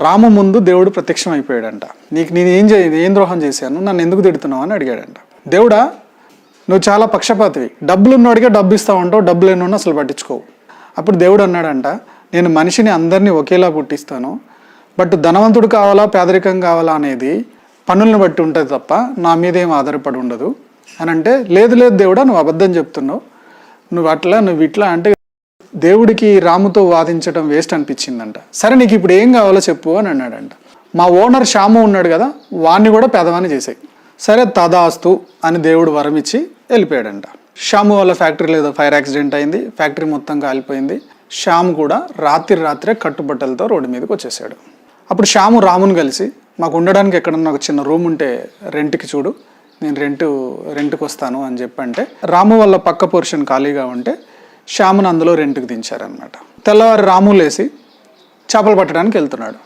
రాము ముందు దేవుడు ప్రత్యక్షం అయిపోయాడంట నీకు నేను ఏం చేయ ఏం ద్రోహం చేశాను? నన్ను ఎందుకు తిడుతున్నావు? అని అడిగాడంట. దేవుడా నువ్వు చాలా పక్షపాతివి. డబ్బులు ఉన్నవాడికే డబ్బు ఇస్తావు అంటావు డబ్బులు ఎన్నో అసలు పట్టించుకోవు. అప్పుడు దేవుడు అన్నాడంట నేను మనిషిని అందరినీ ఒకేలా పుట్టిస్తాను బట్ ధనవంతుడు కావాలా పేదరికం కావాలా అనేది పనులను బట్టి ఉంటుంది తప్ప నా మీద ఏం ఆధారపడి ఉండదు. అని అంటే లేదు లేదు దేవుడా నువ్వు అబద్ధం చెప్తున్నావు. నువ్వు అట్లా నువ్వు ఇట్లా అంటే దేవుడికి రాముతో వాదించడం వేస్ట్ అనిపించిందంట. సరే నీకు ఇప్పుడు ఏం కావాలో చెప్పు అని అన్నాడంట. మా ఓనర్ శ్యాము ఉన్నాడు కదా వాణ్ణి కూడా పెదవాని చేసాయి. సరే తదాస్తు అని దేవుడు వరం ఇచ్చి వెళ్ళిపోయాడంట. శ్యాము వాళ్ళ ఫ్యాక్టరీలో ఏదో ఫైర్ యాక్సిడెంట్ అయింది ఫ్యాక్టరీ మొత్తం కాలిపోయింది. శ్యాము కూడా రాత్రి రాత్రే కట్టుబట్టలతో రోడ్డు మీదకి వచ్చేసాడు. అప్పుడు శ్యాము రాముని కలిసి మాకు ఉండడానికి ఎక్కడన్నా ఒక చిన్న రూమ్ ఉంటే రెంట్కి చూడు నేను రెంట్ రెంట్కి వస్తాను అని చెప్పంటే రాము వాళ్ళ పక్క పోర్షన్ ఖాళీగా ఉంటే శ్యామును అందులో రెంట్కి దించారనమాట తెల్లవారు రాము లేసి చేపలు పట్టడానికి వెళ్తున్నాడు.